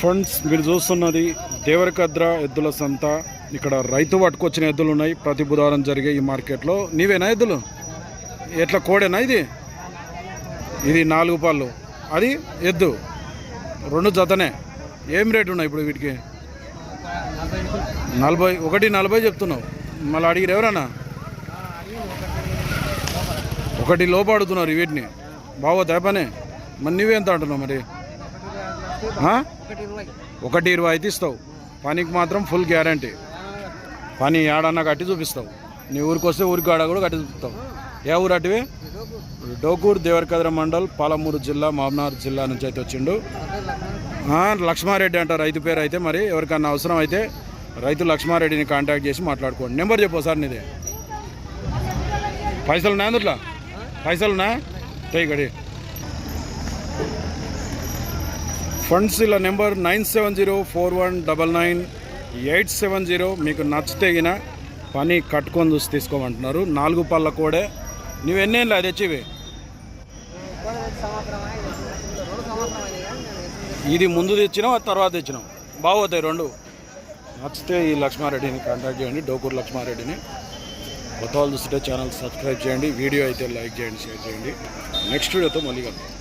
Friends మీరు చూస్తున్నది దేవరకద్ర ఎద్దుల సంత. ఇక్కడ రైతు పట్టుకొచ్చిన ఎద్దులు ఉన్నాయి. ప్రతి బుధవారం జరిగే ఈ మార్కెట్లో. నీవేనా ఎద్దులు? ఎట్లా కోడేనా ఇది? ఇది నాలుగు పళ్ళు. అది ఎద్దు. రెండు జతనే. ఏం రేటు ఉన్నాయి ఇప్పుడు వీటికి? నలభై ఒకటి నలభై చెప్తున్నావు. మళ్ళీ అడిగిరు ఎవరన్నా? ఒకటి లోపాడుతున్నారు వీటిని. బావో తేపనే మరి నువ్వేంత అంటున్నావు మరి? ఒకటి ఇరవై అయితే ఇస్తావు. పనికి మాత్రం ఫుల్ గ్యారంటీ పని ఏడన్నా కట్టి చూపిస్తావు. నీ ఊరికి వస్తే ఊరికి ఆడ కూడా కట్టి చూపిస్తావు. ఏ ఊరు అటువి? డోకూరు దేవరకద్ర మండల్ పాలమూరు జిల్లా మామనార్ జిల్లా నుంచి అయితే వచ్చిండు. లక్ష్మారెడ్డి అంటారు రైతు పేరు అయితే మరి ఎవరికన్నా అవసరం అయితే రైతు లక్ష్మారెడ్డిని కాంటాక్ట్ చేసి మాట్లాడుకోండి. నెంబర్ చెప్పు సార్ నీదే. పైసలు ఉన్నాయా అందుట్లో పైసలు ఉన్నాయా టై ఫండ్స్ ఇలా number nine seven zero four one double nine eight seven zero మీకు నచ్చితే గిన పని కట్టుకొని చూసి తీసుకోమంటున్నారు. నాలుగు పళ్ళ కోడే. నువ్వు ఎన్నేళ్ళు అది తెచ్చివి ఇది ముందు తెచ్చినావు అది తర్వాత తెచ్చినావు? బాగోతాయి రెండు. నచ్చితే ఈ లక్ష్మారెడ్డిని కాంటాక్ట్ చేయండి డోకూరు లక్ష్మారెడ్డిని. కొత్త వాళ్ళు చూస్తుంటే ఛానల్ సబ్స్క్రైబ్ చేయండి వీడియో అయితే లైక్ చేయండి షేర్ చేయండి. నెక్స్ట్ వీడియోతో మళ్ళీ కలుగుతాం